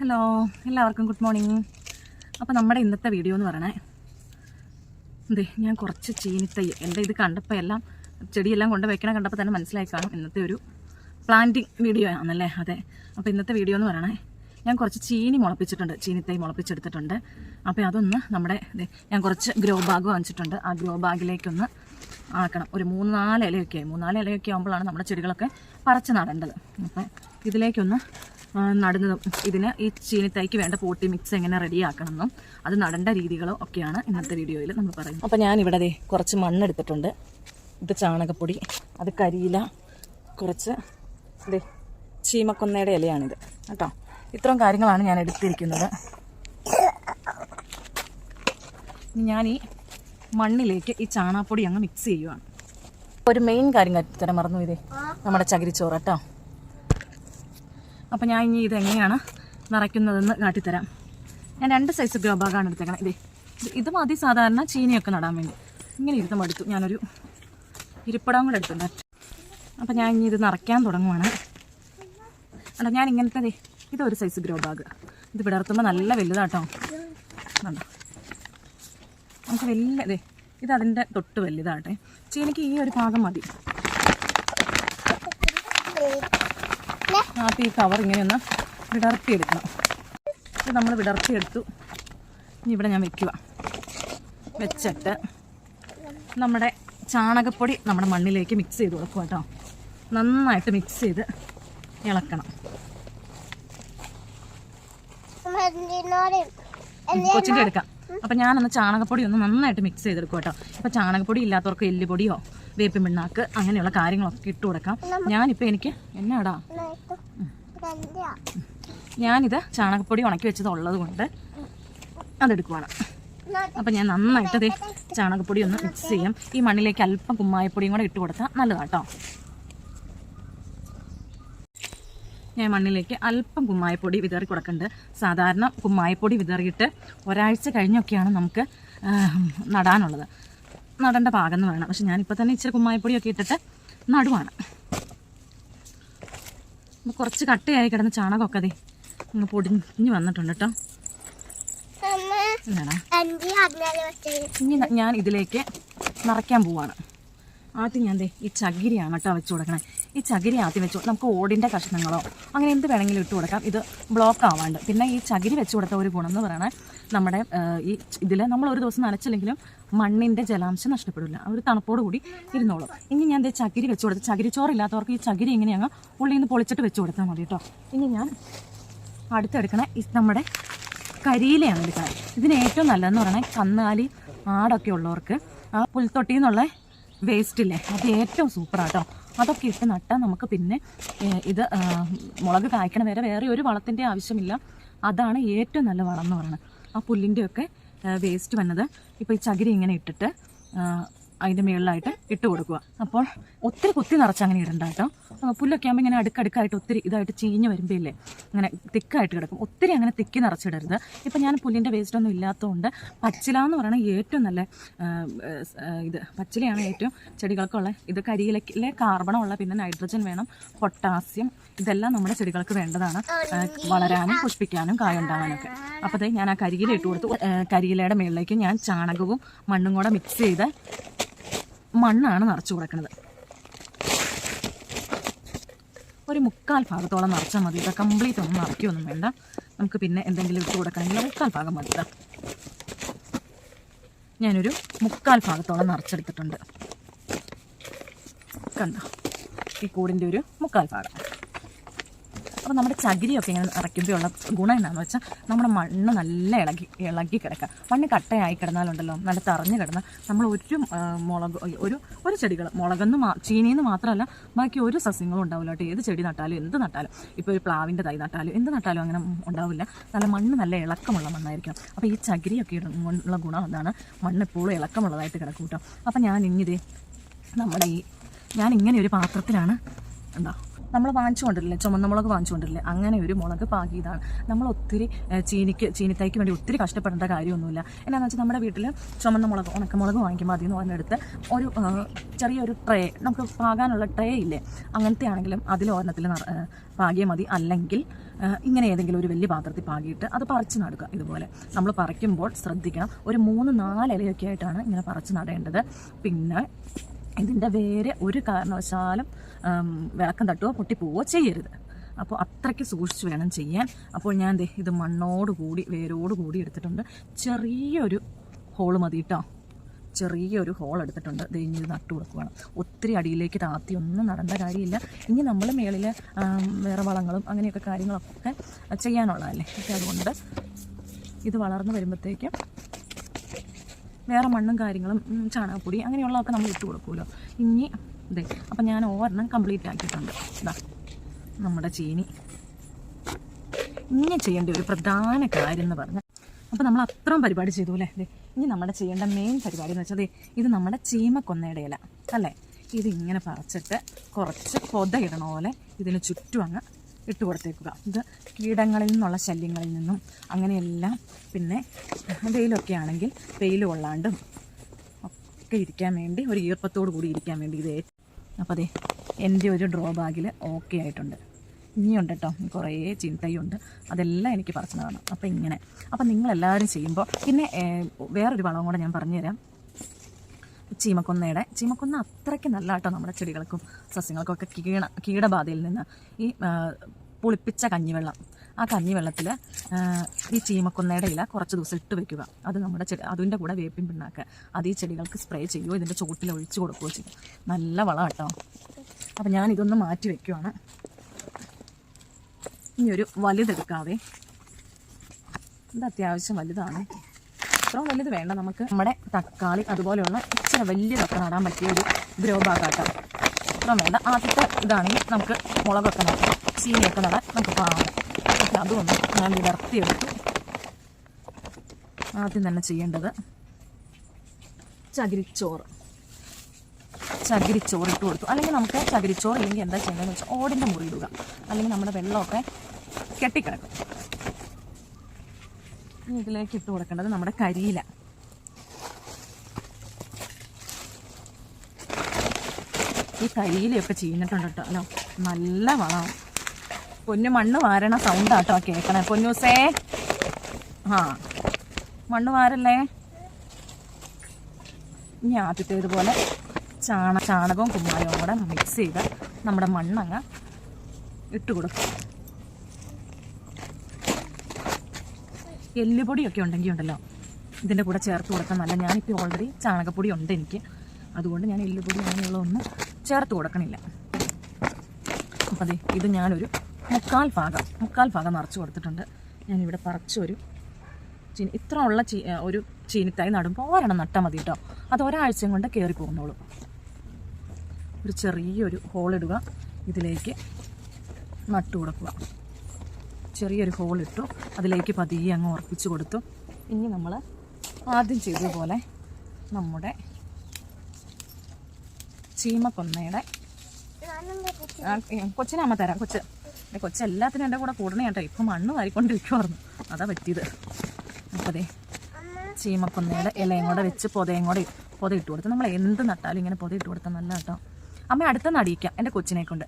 Hello എല്ലാവർക്കും good morning അപ്പോൾ നമ്മുടെ ഇന്നത്തെ വീഡിയോ എന്ന് പറയണേ അതെ ഞാൻ കുറച്ച് ചീനിത്തൈ എന്റെ ഇത് കണ്ടപ്പോൾ എല്ലാം ചെടിയെല്ലാം കൊണ്ട് വയ്ക്കണം കണ്ടപ്പോൾ തന്നെ മനസ്സിലായി കാണും. ഇന്നത്തെ ഒരു പ്ലാന്റിങ് വീഡിയോ ആണല്ലേ അതെ. അപ്പോൾ ഇന്നത്തെ വീഡിയോ എന്ന് പറയണേ ഞാൻ കുറച്ച് ചീനി മുളപ്പിച്ചിട്ടുണ്ട് ചീനിത്തൈ മുളപ്പിച്ചെടുത്തിട്ടുണ്ട്. അപ്പോൾ അതൊന്ന് നമ്മുടെ ഞാൻ കുറച്ച് ഗ്രോ ബാഗ് വാങ്ങിച്ചിട്ടുണ്ട്. ആ ഗ്രോ ബാഗിലേക്കൊന്ന് ആക്കണം. ഒരു മൂന്ന് നാല് ഇലയൊക്കെ മൂന്നാൽ ഇലയൊക്കെ ആകുമ്പോഴാണ് നമ്മുടെ ചെടികളൊക്കെ പറിച്ച് നടേണ്ടത്. അപ്പം ഇതിലേക്കൊന്ന് നടുന്നതും. ഇതിന് ഈ ചീനിത്തൈക്ക് വേണ്ട പോട്ടി മിക്സ് എങ്ങനെ റെഡിയാക്കണമെന്നും അത് നടേണ്ട രീതികളോ ഒക്കെയാണ് ഇന്നത്തെ വീഡിയോയിൽ നമ്മൾ പറയുന്നത്. അപ്പോൾ ഞാനിവിടെ ദേ കുറച്ച് മണ്ണെടുത്തിട്ടുണ്ട്. ഇത് ചാണകപ്പൊടി അത് കരിയില കുറച്ച് ദേ ചീമക്കൊന്നയുടെ ഇലയാണിത്. കേട്ടോ? ഇത്രയും കാര്യങ്ങളാണ് ഞാൻ എടുത്തിരിക്കുന്നത്. ഞാൻ ഈ മണ്ണിലേക്ക് ഈ ചാണാപ്പൊടി അങ്ങ് മിക്സ് ചെയ്യുവാണ്. ഒരു മെയിൻ കാര്യം തരാൻ മറന്നു ഇതേ നമ്മുടെ ചകിരിച്ചോറ് കേട്ടോ? അപ്പം ഞാൻ ഇനി ഇതെങ്ങനെയാണ് നിറയ്ക്കുന്നതെന്ന് കാട്ടിത്തരാം. ഞാൻ രണ്ട് സൈസ് ഗ്രോ ബാഗാണ് എടുത്തേക്കണം. ഇതേ ഇത് മതി സാധാരണ ചീനിയൊക്കെ നടാൻ വേണ്ടി. ഇങ്ങനെ ഇരുന്ന് എടുത്തു. ഞാനൊരു ഇരിപ്പടം കൂടെ എടുത്തിട്ടുണ്ട്. അപ്പം ഞാൻ ഇനി ഇത് നിറയ്ക്കാൻ തുടങ്ങുവാണ്. അല്ല ഞാൻ ഇങ്ങനത്തെ ഇതൊരു സൈസ് ഗ്രോ ബാഗ് ഇത് വിടർത്തുമ്പോൾ നല്ല വലുതാട്ടോ. കണ്ടോ? നമുക്ക് വലിയ ഇത് അതിന്റെ തൊട്ട് വലുതാട്ടെ ചീനിക്ക് ഈ ഒരു ഭാഗം മതി. ആദ്യം ഈ കവർ ഇങ്ങനെ ഒന്ന് വിടർത്തിയെടുക്കണം. ഇത് നമ്മൾ വിടർത്തിയെടുത്തു. ഇനി ഇവിടെ ഞാൻ വെക്കുക. വെച്ചിട്ട് നമ്മുടെ ചാണകപ്പൊടി നമ്മുടെ മണ്ണിലേക്ക് മിക്സ് ചെയ്ത് കൊടുക്കുക കേട്ടോ. നന്നായിട്ട് മിക്സ് ചെയ്ത് ഇളക്കണം. കൊച്ചിന്റെ എടുക്കാം. അപ്പം ഞാനൊന്ന് ചാണകപ്പൊടി ഒന്ന് നന്നായിട്ട് മിക്സ് ചെയ്തെടുക്കും കേട്ടോ. ഇപ്പം ചാണകപ്പൊടി ഇല്ലാത്തവർക്ക് എല്ലുപൊടിയോ വേപ്പിൻ പിണ്ണാക്ക് അങ്ങനെയുള്ള കാര്യങ്ങളൊക്കെ ഇട്ട് കൊടുക്കാം. ഞാനിപ്പോൾ എനിക്ക് എന്നാടാ? ഞാനിത് ചാണകപ്പൊടി ഉണക്കി വെച്ചത് ഉള്ളത് കൊണ്ട് അതെടുക്കുവാണ്. അപ്പം ഞാൻ നന്നായിട്ട് ചാണകപ്പൊടി ഒന്ന് മിക്സ് ചെയ്യും. ഈ മണ്ണിലേക്ക് അല്പം കുമ്മായപ്പൊടിയും കൂടെ ഇട്ട് കൊടുത്താൽ നല്ലതാട്ടോ. ഞാൻ മണ്ണിലേക്ക് അല്പം കുമ്മായപ്പൊടി വിതറി കൊടുക്കുന്നുണ്ട് സാധാരണ കുമ്മായപ്പൊടി വിതറിയിട്ട് ഒരാഴ്ച കഴിഞ്ഞൊക്കെയാണ് നമുക്ക് നടാനുള്ളത്. നടേണ്ട പാകം എന്ന് വേണം. പക്ഷെ ഞാനിപ്പോൾ തന്നെ ഇച്ചിരി കുമ്മായപ്പൊടിയൊക്കെ ഇട്ടിട്ട് നടുവാണ്. കുറച്ച് കട്ടയായി കിടന്ന ചാണകമൊക്കെ അതെ അങ്ങ് പൊടിഞ്ഞ് വന്നിട്ടുണ്ട് കേട്ടോ. ഇനി ഞാൻ ഇതിലേക്ക് നിറയ്ക്കാൻ പോവാണ്. ആദ്യം ഞാൻ ദേ ഈ ചകിരിയാണ് കേട്ടോ വെച്ച് കൊടുക്കണേ. ഈ ചകിരി ആദ്യം വെച്ച് നമുക്ക് ഓടിന്റെ കഷ്ണങ്ങളോ അങ്ങനെ എന്ത് വേണമെങ്കിലും ഇട്ട് കൊടുക്കാം. ഇത് ബ്ലോക്ക് ആവാണ്ട്. പിന്നെ ഈ ചകിരി വെച്ച് കൊടുത്ത ഒരു ഗുണം എന്ന് പറയുന്നത് നമ്മുടെ ഈ ഇതിൽ നമ്മൾ ഒരു ദിവസം നനച്ചില്ലെങ്കിലും മണ്ണിന്റെ ജലാംശം നഷ്ടപ്പെടില്ല. ഒരു തണുപ്പോട് കൂടി ഇരുന്നോളും. ഇനി ഞാൻ ദേ ചകിരി വെച്ച് കൊടുത്ത് ചകിരിച്ചോറില്ലാത്തവർക്ക് ഈ ചകിരി ഇങ്ങനെ അങ്ങ് ഉള്ളിൽ നിന്ന് പൊളിച്ചിട്ട് വെച്ച് കൊടുത്താൽ മതി കേട്ടോ. ഇനി ഞാൻ അടുത്തെടുക്കണ നമ്മുടെ കരിയിലയാണ് എടുക്കുന്നത് ഇതിന് ഏറ്റവും നല്ലതെന്ന് പറയണേ കന്നാലി ആടൊക്കെ ഉള്ളവർക്ക് ആ പുൽത്തൊട്ടിയിൽ നിന്നുള്ള വേസ്റ്റില്ലേ അത് ഏറ്റവും സൂപ്പറാട്ടോ അതൊക്കെ ഇട്ട് നട്ടാൽ നമുക്ക് പിന്നെ ഇത് മുളക് കായ്ക്കണ വരെ വേറെ ഒരു വളത്തിന്റെ ആവശ്യമില്ല. അതാണ് ഏറ്റവും നല്ല വളം എന്ന് പറയുന്നത്. ആ പുല്ലിന്റെയൊക്കെ വേസ്റ്റ് വന്നത്. ഇപ്പോൾ ഈ ചകിരി ഇങ്ങനെ ഇട്ടിട്ട് അതിന്റെ മുകളിലായിട്ട് ഇട്ട് കൊടുക്കുക. അപ്പോൾ ഒത്തിരി കുത്തി നിറച്ച് അങ്ങനെ ഇടണ്ട കേട്ടോ. പുല്ലൊക്കെ ആകുമ്പോൾ ഇങ്ങനെ അടുക്കടുക്കായിട്ട് ഒത്തിരി ഇതായിട്ട് ചീഞ്ഞ് വരുമ്പോൾ ഇല്ലേ അങ്ങനെ തിക്കായിട്ട് കിടക്കും. ഒത്തിരി അങ്ങനെ തിക്കി നിറച്ചിടരുത്. ഇപ്പം ഞാൻ പുല്ലിന്റെ വേസ്റ്റ് ഒന്നും ഇല്ലാത്തതുകൊണ്ട് പച്ചില എന്ന് പറയുന്നത് ഏറ്റവും നല്ല ഇത് പച്ചിലയാണ് ഏറ്റവും ചെടികൾക്കുള്ള ഇത് കരിയിലക്കിലെ കാർബണമുള്ള പിന്നെ നൈട്രജൻ വേണം പൊട്ടാസ്യം ഇതെല്ലാം നമ്മുടെ ചെടികൾക്ക് വേണ്ടതാണ്. വളരാനും പുഷ്പിക്കാനും കായുണ്ടാവാനൊക്കെ. അപ്പോൾ ഞാൻ ആ കരിയില ഇട്ട് കൊടുത്തു. കരിയിലയുടെ മുകളിലേക്ക് ഞാൻ ചാണകവും മണ്ണും കൂടെ മിക്സ് ചെയ്ത് മണ്ണാണ് നിറച്ചു കൊടുക്കുന്നത് ഒരു മുക്കാൽ ഭാഗത്തോളം നിറച്ചാൽ മതി കേട്ടോ. കംപ്ലീറ്റ് ഒന്നും നിറയ്ക്കൊന്നും വേണ്ട. നമുക്ക് പിന്നെ എന്തെങ്കിലും ഇട്ട് കൊടുക്കണമെങ്കിൽ മുക്കാൽ ഭാഗം മതി ഞാനൊരു മുക്കാൽ ഭാഗത്തോളം നിറച്ചെടുത്തിട്ടുണ്ട്. കണ്ടോ? ഈ കൂടിന്റെ ഒരു മുക്കാൽ ഭാഗം. അപ്പോൾ നമ്മുടെ ചകിരിയൊക്കെ ഇങ്ങനെ നിറയ്ക്കുമ്പോഴുള്ള ഗുണം എന്താണെന്ന് വെച്ചാൽ നമ്മുടെ മണ്ണ് നല്ല ഇളകി ഇളകി കിടക്കുക മണ്ണ് കട്ടയായി കിടന്നാലുണ്ടല്ലോ നല്ല തറഞ്ഞു കിടന്നാൽ നമ്മൾ ഒരു മുളക് ഒരു ഒരു ചെടികൾ മുളകെന്ന് മാ ചീനിന്ന് മാത്രമല്ല ബാക്കി ഒരു സസ്യങ്ങളും ഉണ്ടാവില്ല കേട്ടോ. ഏത് ചെടി നട്ടാലും എന്ത് നട്ടാലും. ഇപ്പോൾ ഒരു പ്ലാവിന്റെ തൈ നട്ടാലും എന്ത് നട്ടാലും അങ്ങനെ ഉണ്ടാവില്ല. നല്ല മണ്ണ് നല്ല ഇളക്കമുള്ള മണ്ണായിരിക്കും അപ്പോൾ ഈ ചകിരിയൊക്കെ ഉള്ള ഗുണം എന്താണ് മണ്ണ് എപ്പോഴും ഇളക്കമുള്ളതായിട്ട് കിടക്കും കേട്ടോ. അപ്പോൾ ഞാൻ ഇനിയിതേ നമ്മുടെ ഈ ഞാൻ ഇങ്ങനെ ഒരു പാത്രത്തിലാണ് എന്താ നമ്മൾ വാങ്ങിച്ചു കൊണ്ടിരില്ലേ ചുമന്ന മുളക് വാങ്ങിച്ചു കൊണ്ടിരില്ലേ അങ്ങനെ ഒരു മുളക് പാകിയതാണ്. നമ്മൾ ഒത്തിരി ചീനിക്ക് ചീനിത്തൈക്ക് വേണ്ടി ഒത്തിരി കഷ്ടപ്പെടേണ്ട കാര്യമൊന്നുമില്ല. എന്നാന്ന് വെച്ചാൽ നമ്മുടെ വീട്ടിൽ ചുമന്ന മുളക് ഉണക്കമുളക് വാങ്ങിക്കുമ്പോൾ അതിൽ നിന്ന് പറഞ്ഞെടുത്ത് ഒരു ചെറിയൊരു ട്രേ നമുക്ക് പാകാനുള്ള ട്രേ ഇല്ലേ? അങ്ങനത്തെ ആണെങ്കിലും അതിൽ ഒരെണ്ണത്തിൽ പാകിയ മതി. അല്ലെങ്കിൽ ഇങ്ങനെ ഏതെങ്കിലും ഒരു വലിയ പാത്രത്തിൽ പാകിയിട്ട് അത് പറിച്ച് നടുക ഇതുപോലെ. നമ്മൾ പറിക്കുമ്പോൾ ശ്രദ്ധിക്കണം. ഒരു മൂന്ന് നാല് ഇലയൊക്കെ ആയിട്ടാണ് ഇങ്ങനെ പറിച്ച് നടേണ്ടത്. പിന്നെ ഇതിന്റെ വേറെ ഒരു കാരണവശാലും വിളക്കം തട്ടുകയോ പൊട്ടിപ്പോവോ ചെയ്യരുത്. അപ്പോൾ അത്രയ്ക്ക് സൂക്ഷിച്ച് വേണം ചെയ്യാൻ. അപ്പോൾ ഞാൻ ഇത് മണ്ണോട് കൂടി വേരോട് കൂടി എടുത്തിട്ടുണ്ട്. ചെറിയൊരു ഹോൾ മതി കേട്ടോ ചെറിയൊരു ഹോൾ എടുത്തിട്ടുണ്ട്. ഇനി ഇത് നട്ടു കൊടുക്കുകയാണ് ഒത്തിരി അടിയിലേക്ക് താത്തി ഒന്നും നടേണ്ട കാര്യമില്ല. ഇനി നമ്മൾ മേളിൽ വേറെ വളങ്ങളും അങ്ങനെയൊക്കെ കാര്യങ്ങളൊക്കെ ചെയ്യാനുള്ളതല്ലേ? അപ്പോൾ അതുകൊണ്ട് ഇത് വളർന്നു വരുമ്പോഴത്തേക്കും വേറെ മണ്ണും കാര്യങ്ങളും ചാണകപ്പൊടി അങ്ങനെയുള്ളതൊക്കെ നമ്മൾ ഇട്ട് കൊടുക്കുമല്ലോ. ഇനി ഇതേ അപ്പം ഞാൻ ഓരെണ്ണം കംപ്ലീറ്റ് ആക്കിയിട്ടുണ്ട്. ഇതാ നമ്മുടെ ചീനി. ഇനി ചെയ്യേണ്ട ഒരു പ്രധാന കാര്യം എന്ന് പറഞ്ഞാൽ അപ്പോൾ നമ്മൾ അത്രയും പരിപാടി ചെയ്തു അല്ലേ? അതെ ഇനി നമ്മുടെ ചെയ്യേണ്ട മെയിൻ പരിപാടി എന്ന് വെച്ചാൽ ഇത് നമ്മുടെ ചീമക്കൊന്നയുടെ ഇല അല്ലേ? ഇതിങ്ങനെ പറിച്ചിട്ട് കുറച്ച് പൊത ഇടണ പോലെ ഇതിന് ചുറ്റും അങ്ങ് ഇട്ട് കൊടുത്തേക്കുക. ഇത് കീടങ്ങളിൽ നിന്നുള്ള ശല്യങ്ങളിൽ നിന്നും അങ്ങനെയെല്ലാം പിന്നെ വെയിലൊക്കെ ആണെങ്കിൽ വെയിൽ കൊള്ളാണ്ടും ഒക്കെ ഇരിക്കാൻ വേണ്ടി ഒരു ഈർപ്പത്തോടു കൂടി ഇരിക്കാൻ വേണ്ടി ഇത് അപ്പോൾ അതെ എന്റെ ഒരു ഡ്രോ ബാഗിൽ ഓക്കെ ആയിട്ടുണ്ട്. ഇനിയുണ്ട് കേട്ടോ കുറേ ചിന്തയുണ്ട്. അതെല്ലാം എനിക്ക് പറിച്ചതാണ് അപ്പോൾ ഇങ്ങനെ. അപ്പോൾ നിങ്ങളെല്ലാവരും ചെയ്യുമ്പോൾ പിന്നെ വേറൊരു വളവും കൂടെ ഞാൻ പറഞ്ഞുതരാം. ചീമക്കൊന്നയുടെ ചീമക്കൊന്ന അത്രയ്ക്ക് നല്ല കേട്ടോ നമ്മുടെ ചെടികൾക്കും സസ്യങ്ങൾക്കും ഒക്കെ കീട കീടബാധയിൽ നിന്ന് ഈ പുളിപ്പിച്ച കഞ്ഞിവെള്ളം. ആ കഞ്ഞിവെള്ളത്തിൽ ഈ ചീമക്കൊന്നയുടെ ഇല കുറച്ച് ദിവസം ഇട്ട് വെക്കുക. അത് നമ്മുടെ ചെടി അതിന്റെ കൂടെ വേപ്പിൻ പിണ്ണാക്ക് അത് ഈ ചെടികൾക്ക് സ്പ്രേ ചെയ്യുമോ ഇതിന്റെ ചുവട്ടിൽ ഒഴിച്ച് കൊടുക്കുകയോ ചെയ്യും. നല്ല വളം കേട്ടോ അപ്പം ഞാൻ ഇതൊന്ന് മാറ്റി വെക്കുവാണ്. ഇനി ഒരു വലുതെടുക്കാവേ. ഇത് അത്യാവശ്യം വലുതാണ്. ഇത്രയും വലുത് വേണ്ട. നമുക്ക് നമ്മുടെ തക്കാളി അതുപോലെയുള്ള ഇച്ചിരി വലിയതൊക്കെ നടാൻ പറ്റിയ ഒരു ഗ്രോ ബാഗാട്ടോ അത്രയും വേണ്ട. ആദ്യത്തെ ഇതാണെങ്കിൽ നമുക്ക് മുളകൊക്കെ നടാം. ചീനിയൊക്കെ നടാൻ നമുക്ക് പാടാം. അതുമൊന്നും ഞാൻ വിടർത്തിയെടുത്തു ആദ്യം തന്നെ ചെയ്യേണ്ടത് ചകിരിച്ചോറ്. ചകിരിച്ചോറ് ഇട്ട് കൊടുത്തു. അല്ലെങ്കിൽ നമുക്ക് ചകിരിച്ചോറ് ഇല്ലെങ്കിൽ എന്താ ചെയ്യേണ്ടതെന്ന് വെച്ചാൽ ഓടിന്റെ മുറിയിടുക അല്ലെങ്കിൽ നമ്മുടെ വെള്ളമൊക്കെ കെട്ടിക്കിടക്കും. ഇതിലേക്ക് ഇട്ട് കൊടുക്കേണ്ടത് നമ്മുടെ കരിയില. ഈ കരിയിലയൊക്കെ ചീഞ്ഞിട്ടുണ്ട് കേട്ടോ. അല്ലോ നല്ല വളമാണ് പൊന്നു മണ്ണ് വാരണ സൗണ്ടാട്ടോ കേൾക്കണേ പൊന്നൂസേ ആ മണ്ണ് വാരല്ലേ? ഇനി ആദ്യത്തേതുപോലെ ചാണ ചാണകവും കുമ്മായവും കൂടെ മിക്സ് ചെയ്ത് നമ്മുടെ മണ്ണങ്ങ് ഇട്ട് കൊടുക്കും. എല്ലുപൊടിയൊക്കെ ഉണ്ടെങ്കിൽ ഉണ്ടല്ലോ. ഇതിന്റെ കൂടെ ചേർത്ത് കൊടുക്കാൻ നല്ല ഞാനിപ്പോൾ ഓൾറെഡി ചാണകപ്പൊടി ഉണ്ട് എനിക്ക്. അതുകൊണ്ട് ഞാൻ എല്ലുപൊടി അങ്ങനെയുള്ള ഒന്നും ചേർത്ത് കൊടുക്കണില്ല. അപ്പം അതെ ഇത് ഞാനൊരു മുക്കാൽ ഭാഗം മുക്കാൽ ഭാഗം നിറച്ച് കൊടുത്തിട്ടുണ്ട്. ഞാനിവിടെ പറിച്ചൊരു ചീനി ഇത്ര ഉള്ള ചീ ഒരു ചീനിത്തായി നടുമ്പോൾ ഒരെണ്ണം നട്ടാൽ മതി കേട്ടോ. അത് ഒരാഴ്ചയും കൊണ്ട് കയറി പോകുന്നോളൂ. ഒരു ചെറിയൊരു ഹോളിടുക ഇതിലേക്ക് നട്ടു കൊടുക്കുക. ചെറിയൊരു ഹോൾ ഇട്ടു അതിലേക്ക് പതിയെ അങ്ങ് ഉറപ്പിച്ചു കൊടുത്തു. ഇനി നമ്മൾ ആദ്യം ചെയ്തതുപോലെ നമ്മുടെ ചീമക്കൊന്നയുടെ കൊച്ചിനമ്മ തരാം. കൊച്ച്. കൊച്ചെല്ലാത്തിനും എന്റെ കൂടെ കൂടണേ കേട്ടോ. ഇപ്പം മണ്ണ് വാരിക്കൊണ്ടിരിക്കുമായിരുന്നു അതാ പറ്റിയത്. അപ്പോൾ അതെ ചീമക്കൊന്നയുടെ ഇലയും കൂടെ വെച്ച് പൊതയും കൂടെ പൊത ഇട്ട് കൊടുത്ത്. നമ്മൾ എന്ത് നട്ടാലും ഇങ്ങനെ പൊത ഇട്ട് കൊടുത്താൽ നല്ല കേട്ടോ. അമ്മ അടുത്ത നടിയിക്കാം എന്റെ കൊച്ചിനെ കൊണ്ട്.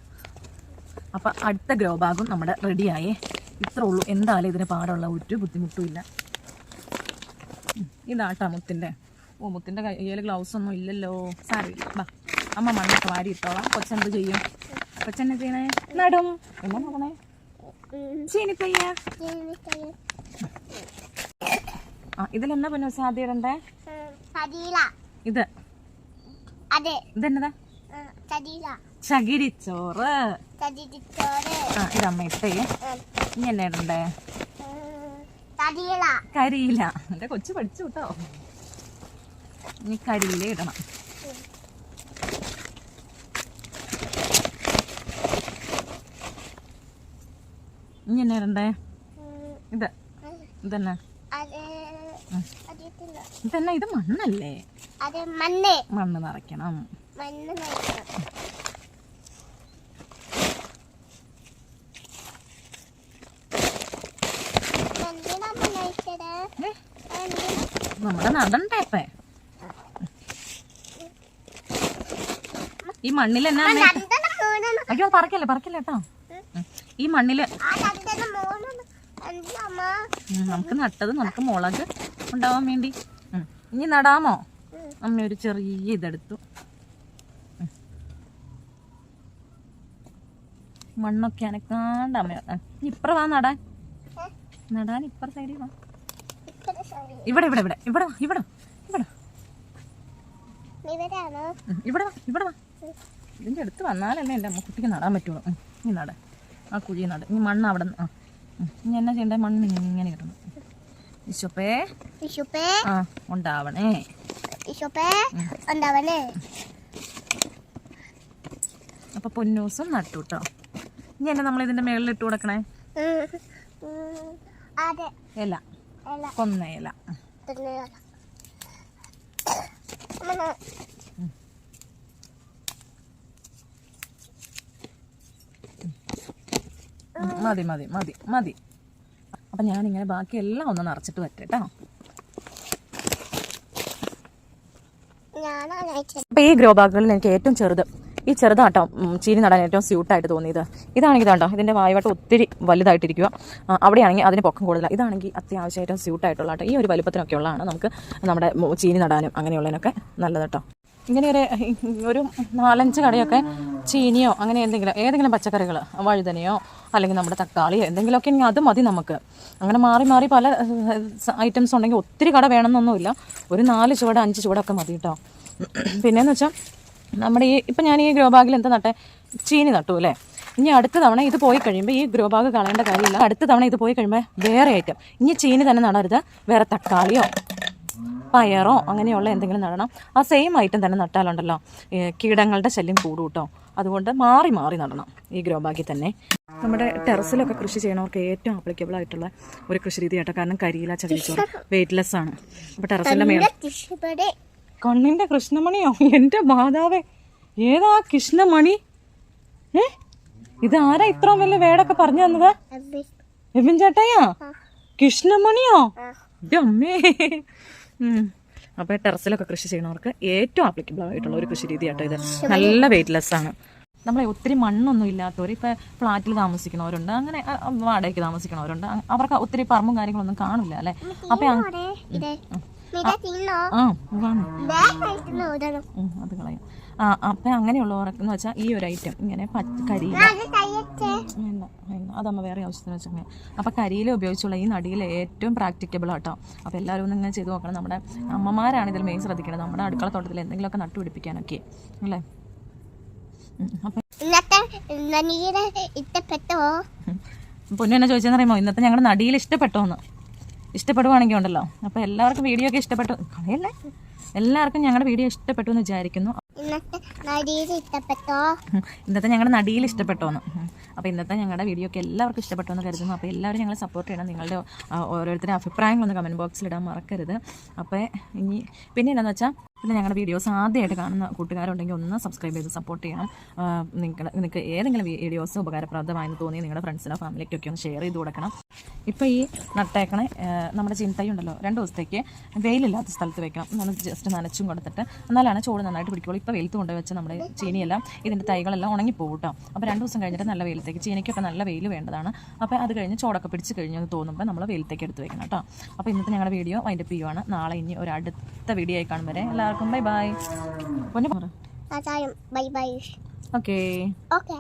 അപ്പം അടുത്ത ഗ്രോ ബാഗും നമ്മുടെ റെഡിയായേ ഇത്രേ ഉള്ളൂ. എന്തായാലും ഇതിന് പാടുള്ള ഒരു ബുദ്ധിമുട്ടും ഇല്ല. ഇതാട്ടാ മുത്തിന്റെ ഓ മുത്തിന്റെ കയ്യിൽ ഗ്ലൗസ് ഒന്നും ഇല്ലല്ലോ. സാരമില്ല. ബാ അമ്മ മണ്ണൊക്കെ വാരി ഇട്ടോളാം. കൊച്ചെന്ത് ചെയ്യും? കൊച്ചെന്നെ ചെയ്യണേ? നടും. എന്നാ നോക്കണേ. ചീനിക്കയ്യ ആ ഇതിലെന്നാ പിന്നെ സാധ്യ ഇടണ്ടേ? ചതിയില ഇത്. ഇതെന്നതാ? ചകിരിച്ചോറ്. ആ ഇതമ്മ ഇട്ടേ. എന്നെ ഇടണ്ടേ? കരിയില. എന്റെ കൊച്ചു പഠിച്ചു കേട്ടോ. ഇനി കരിയില ഇടണം. എന്നെ ഇടണ്ടേ? ഇത്. ഇതന്നെ. ഇതന്നെ ഇത് മണ്ണല്ലേ? മണ്ണ് നിറയ്ക്കണം. മണ്ണ് നയിക്കണം നമ്മുടെ നടണ്ടേ ഇപ്പേ. ഈ മണ്ണിൽ എന്നാ അയ്യോ പറക്കല്ലേ പറക്കല്ലേ കേട്ടോ. ഈ മണ്ണിൽ നമുക്ക് നട്ടത് നമുക്ക് മുളക് ഉണ്ടാവാൻ വേണ്ടി. ഇനി നടാമോ? അമ്മ ഒരു ചെറിയ ഇതെടുത്തു. മണ്ണൊക്കെ അനക്കാണ്ട് അമ്മ ഇപ്പറ വാ നടാൻ. നടാൻ ഇപ്പറ സൈഡിൽ വാ. ഇവിടെ ഇവിടെ ഇവിടെ. ഇവിടെ വാ ഇവിടെ ഇവിടെ ഇവിടെ വാ ഇവിടെ വാ. ഇതിന്റെ അടുത്ത് വന്നാലല്ലേ എന്റെ കുട്ടിക്ക് നടാൻ പറ്റുള്ളൂ. ഇനി നടാൻ ആ കുഴി നട്. ഇനി മണ്ണ് അവിടെ ആ. ഇനി എന്നാ ചെയ്യണ്ടേ? മണ്ണ് ഇങ്ങനെ ഇടണം ഇശോപ്പേ ഇശോപ്പേ ആ ഉണ്ടാവണേ. ഇശോപ്പേ ഉണ്ടാവണേ. അപ്പൊ പൊന്നൂസും നട്ടു കേട്ടോ ഇനി എന്നെ നമ്മൾ ഇതിന്റെ മേളിൽ ഇട്ട് കൊടുക്കണേ? ഇല. കൊന്നയില മതി മതി മതി മതി. അപ്പൊ ഞാനിങ്ങനെ ബാക്കി എല്ലാം ഒന്ന് നിറച്ചിട്ട് ഞാനാണ് അപ്പോൾ ഈ ഗ്രോ ബാഗുകളിൽ എനിക്ക് ഏറ്റവും ചെറുത് ഈ ചെറുതാട്ടോ ചീനി നടാൻ ഏറ്റവും സ്യൂട്ടായിട്ട് തോന്നിയത്. ഇതാണെങ്കിൽ ഇതാണ്ടോ ഇതിന്റെ വായുവായിട്ട് ഒത്തിരി വലുതായിട്ടിരിക്കുക അവിടെയാണെങ്കിൽ അതിന് പൊക്കം കൂടുതലാണ് ഇതാണെങ്കിൽ അത്യാവശ്യം ഏറ്റവും സ്യൂട്ടായിട്ടുള്ള ഈ ഒരു വലുപ്പത്തിനൊക്കെ ഉള്ളതാണ് നമുക്ക് നമ്മുടെ ചീനി നടാനും അങ്ങനെയുള്ളതിനൊക്കെ നല്ലത് കേട്ടോ ഇങ്ങനെ ഒരു ഒരു നാലഞ്ച് കടയൊക്കെ ചീനിയോ അങ്ങനെ എന്തെങ്കിലും ഏതെങ്കിലും പച്ചക്കറികൾ വഴുതനയോ അല്ലെങ്കിൽ നമ്മുടെ തക്കാളിയോ എന്തെങ്കിലുമൊക്കെ ഇനി അത് മതി നമുക്ക്. അങ്ങനെ മാറി മാറി പല ഐറ്റംസ് ഉണ്ടെങ്കിൽ ഒത്തിരി കട വേണമെന്നൊന്നുമില്ല. ഒരു നാല് ചുവട് അഞ്ച് ചുവടൊക്കെ മതി കേട്ടോ പിന്നെയെന്ന് വെച്ചാൽ നമ്മുടെ ഈ ഇപ്പം ഞാൻ ഈ ഗ്രോ ബാഗിൽ എന്താ നട്ടെ? ചീനി നട്ടു അല്ലേ? ഇനി അടുത്ത തവണ ഇത് പോയി കഴിയുമ്പോൾ ഈ ഗ്രോ ബാഗ് കളയേണ്ട കാര്യമില്ല. അടുത്ത തവണ ഇത് പോയി കഴിയുമ്പോൾ വേറെ ഐറ്റം ഇനി ചീനി തന്നെ നടരുത്. വേറെ തക്കാളിയോ പയറോ അങ്ങനെയുള്ള എന്തെങ്കിലും നടണം. ആ സെയിം ഐറ്റം തന്നെ നട്ടാലുണ്ടല്ലോ. കീടങ്ങളുടെ ശല്യം കൂടും കേട്ടോ അതുകൊണ്ട് മാറി മാറി നടണം ഈ ഗ്രോ ബാഗിൽ തന്നെ. നമ്മുടെ ടെറസിലൊക്കെ കൃഷി ചെയ്യണവർക്ക് ഏറ്റവും ആപ്ലിക്കബിൾ ആയിട്ടുള്ള ഒരു കൃഷി രീതിയാട്ടോ കാരണം കരിയില ചകിരിച്ചോറ് വെയിറ്റ്ലെസ് ആണ്. അപ്പോൾ ടെറസിന്റെ മേൽ കണ്ണിന്റെ കൃഷ്ണമണിയോ? എന്റെ മാതാവേ ഏതാ കൃഷ്ണമണി? ഏ? ഇത് ആരാ ഇത്രയും വലിയ വേടൊക്കെ പറഞ്ഞു തന്നത്? എബിൻ ചേട്ടയ്യാ കൃഷ്ണമണിയോ? അമ്മേ. അപ്പോൾ അപ്പൊ ടെറസിലൊക്കെ കൃഷി ചെയ്യുന്നവർക്ക് ഏറ്റവും ആപ്ലിക്കബിൾ ആയിട്ടുള്ള ഒരു കൃഷി രീതി ആട്ടോ ഇത് നല്ല വെയിറ്റ്ലെസ് ആണ്. നമ്മളെ ഒത്തിരി മണ്ണൊന്നും ഇല്ലാത്തവർ ഇപ്പൊ ഫ്ലാറ്റിൽ താമസിക്കുന്നവരുണ്ട്. അങ്ങനെ വാടകയ്ക്ക് താമസിക്കുന്നവരുണ്ട്. അവർക്ക് ഒത്തിരി പറമ്പും കാര്യങ്ങളൊന്നും കാണില്ല അല്ലെ? അപ്പൊ ആ. വാണ് ബാഗ് ഓടണം ഉം, അത് കളയാം. ആ അപ്പം അങ്ങനെയുള്ളവർക്ക് എന്ന് വെച്ചാൽ ഈ ഒരു ഐറ്റം ഇങ്ങനെ കരി വേണ്ട അതമ്മ വേറെ ആവശ്യത്തിന് വെച്ചാൽ അപ്പം കരിയില ഉപയോഗിച്ചുള്ള ഈ നടിയിൽ ഏറ്റവും പ്രാക്ടിക്കബിൾ ആട്ടോ. അപ്പോൾ എല്ലാവരും ഒന്ന് ഇങ്ങനെ ചെയ്തു നോക്കണം. നമ്മുടെ അമ്മമാരാണ് ഇതിൽ മെയിൻ ശ്രദ്ധിക്കേണ്ടത് നമ്മുടെ അടുക്കള തോട്ടത്തിൽ എന്തെങ്കിലുമൊക്കെ നട്ടുപിടിപ്പിക്കാനൊക്കെ അല്ലേ? അപ്പം ഇന്നത്തെ ഇഷ്ടപ്പെട്ടോ പൊന്നു എന്നെ ചോദിച്ചെന്നറിയുമോ ഇന്നത്തെ ഞങ്ങളുടെ നടിയിൽ ഇഷ്ടപ്പെട്ടോന്ന് ഇഷ്ടപ്പെടുവാണെങ്കിൽ ഉണ്ടല്ലോ അപ്പോൾ എല്ലാവർക്കും വീഡിയോ ഒക്കെ ഇഷ്ടപ്പെട്ടു. കളയല്ലേ? എല്ലാവർക്കും ഞങ്ങളുടെ വീഡിയോ ഇഷ്ടപ്പെട്ടു എന്ന് വിചാരിക്കുന്നു. ഇന്നത്തെ നടിയിൽ ഇഷ്ടപ്പെട്ടോ? ഇന്നത്തെ ഞങ്ങളുടെ നടിയിൽ ഇഷ്ടപ്പെട്ടോന്ന്. അപ്പോൾ ഇന്നത്തെ ഞങ്ങളുടെ വീഡിയോ ഒക്കെ എല്ലാവർക്കും ഇഷ്ടപ്പെട്ടു എന്ന് കരുതുന്നു. അപ്പോൾ എല്ലാവരും ഞങ്ങളെ സപ്പോർട്ട് ചെയ്യണം. നിങ്ങളുടെ ഓരോരുത്തരുടെ അഭിപ്രായങ്ങൾ അഭിപ്രായങ്ങളൊന്ന് കമന്റ് ബോക്സിൽ ഇടാൻ മറക്കരുത്. അപ്പോൾ ഇനി പിന്നെ എന്താണെന്ന് വെച്ചാൽ പിന്നെ ഞങ്ങളുടെ വീഡിയോസ് ആദ്യമായിട്ട് കാണുന്ന കൂട്ടുകാരുണ്ടെങ്കിൽ ഒന്ന് സബ്സ്ക്രൈബ് ചെയ്ത് സപ്പോർട്ട് ചെയ്യണം. നിങ്ങൾ നിങ്ങൾക്ക് ഏതെങ്കിലും വീഡിയോസ് ഉപകാരപ്രദമായെന്ന് തോന്നി നിങ്ങളുടെ ഫ്രണ്ട്സിനോ ഫാമിലിക്കൊക്കെ ഒന്ന് ഷെയർ ചെയ്ത് കൊടുക്കണം. ഇപ്പോൾ ഈ നട്ടേക്കണേ നമ്മുടെ ചിന്തൈ ഉണ്ടല്ലോ രണ്ട് ദിവസത്തേക്ക് വെയിലില്ലാത്ത സ്ഥലത്ത് വെക്കണം. നമ്മൾ ജസ്റ്റ് നനച്ചും കൊടുത്തിട്ട്. എന്നാലാണ് ചോട് നന്നായിട്ട് പിടിക്കുള്ളൂ. ഇപ്പോൾ വെയിലത്ത് കൊണ്ടുപോയി വെച്ച് നമ്മുടെ ചീനിയെല്ലാം ഇതിന്റെ തൈകളെല്ലാം ഉണങ്ങിപ്പോകും കേട്ടോ അപ്പോൾ രണ്ട് ദിവസം കഴിഞ്ഞിട്ട് നല്ല വെയിലത്തേക്ക് ചീനയ്ക്കൊക്കെ നല്ല വെയിൽ വേണ്ടതാണ്. അപ്പോൾ അത് കഴിഞ്ഞ് ചോടൊക്കെ പിടിച്ച് കഴിഞ്ഞെന്ന് തോന്നുമ്പോൾ നമ്മൾ വെയിലത്തേക്ക് എടുത്ത് വെക്കണം കേട്ടോ. അപ്പോൾ ഇന്നത്തെ ഞങ്ങളുടെ വീഡിയോ അതിന്റെ പി ആണ് നാളെ ഇനി ഒരു അടുത്ത വീഡിയോ ആയി കാണും വരെ. എല്ലാവർക്കും ബൈ ബൈ പൊന്നു പറ. Bye bye okay okay